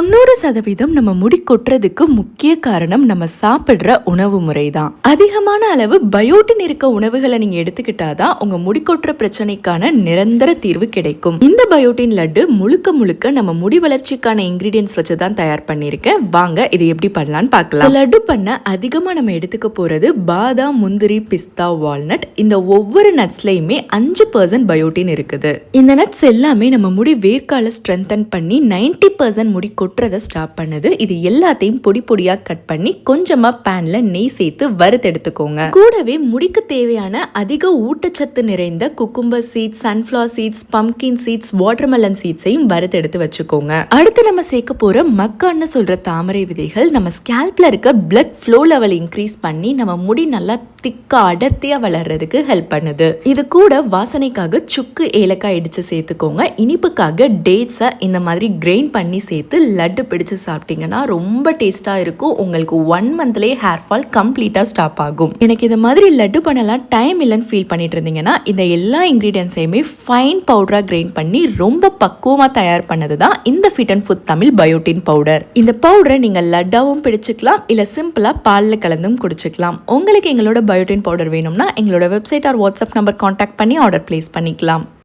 தொண்ணூறு சதவீதம் நம்ம முடி கொட்டுறதுக்கு முக்கிய காரணம் நம்ம சாப்பிடுற உணவு முறை தான் அதிகமான அளவு பயோட்டின் இருக்க உணவுகளை நீங்க எடுத்துக்கிட்டாதான் உங்க முடி கொட்டுற பிரச்சனைக்கான நிரந்தர தீர்வு கிடைக்கும். இந்த பயோட்டின் லட்டு முழுக்க முழுக்க நம்ம முடி வளர்ச்சிக்கான இன்கிரீடியன்ஸ் வச்சு தான் தயார் பண்ணியிருக்கேன். வாங்க இது எப்படி பண்ணலாம்னு பார்க்கலாம். லட்டு பண்ண அதிகமாக நம்ம எடுத்துக்க போறது பாதாம் முந்திரி பிஸ்தா வால்நட். இந்த ஒவ்வொரு நட்ஸ்லயுமே அஞ்சு பர்சன்ட் பயோட்டின் இருக்குது. இந்த நட்ஸ் எல்லாமே நம்ம முடி வேர்க்கால ஸ்ட்ரென்தன் பண்ணி 90% பர்சன்ட் முடி கொட்டுறதை ஸ்டாப் பண்ணுது. இது எல்லாத்தையும் பொடி பொடியா கட் பண்ணி கொஞ்சமா பேன்ல நெய் சேர்த்து வறுத்தெடுத்துக்கோங்க கூடவே முடிக்கு தேவையான அதிக ஊட்டச்சத்து நிறைந்த cucumber seeds sunflower seeds pumpkin seeds watermelon சீட்ஸையும் வறுத்தெடுத்து வச்சுக்கோங்க. அடுத்து நம்ம சேர்க்க போற மக்கான்னு சொல்ற தாமரை விதைகள் நம்ம ஸ்கேல்ப்ல இருக்க பிளட் ஃப்ளோ லெவல் இன்க்ரீஸ் பண்ணி நம்ம முடி நல்லா திக்கா அடர்த்தியா வளர்றதுக்கு ஹெல்ப் பண்ணுது. இது கூட வாசனைக்காக சுக்கு ஏலக்காய் இடிச்சு சேர்த்துக்கோங்க. இனிப்புக்காக டேட்ஸை இந்த மாதிரி கிரைண்ட் பண்ணி சேர்த்து லட்டு பிடிச்சு சாப்பிட்டீங்கன்னா ரொம்ப டேஸ்ட்டாக இருக்கும். உங்களுக்கு ஒன் மந்த்லேயே ஹேர் ஃபால் கம்ப்ளீட்டாக ஸ்டாப் ஆகும். எனக்கு இந்த மாதிரி லட்டு பண்ணலாம் டைம் இல்லைன்னு ஃபீல் பண்ணிட்டு இருந்தீங்கன்னா இந்த எல்லா இன்க்ரீடியன்ஸையுமே ஃபைன் பவுடராக கிரைண்ட் பண்ணி ரொம்ப பக்குவமாக தயார் பண்ணது தான் இந்த fit and food Tamil biotin powder இந்த பவுடரை நீங்கள் லட்டாவும் பிடிச்சிக்கலாம் இல்லை சிம்பிளாக பாலில் கலந்தும் குடிச்சிக்கலாம். உங்களுக்கு எங்களோட பயோட்டின் பவுடர் வேணும்னா எங்களோட website or WhatsApp number contact பண்ணி ஆர்டர் பிளேஸ் பண்ணிக்கலாம்.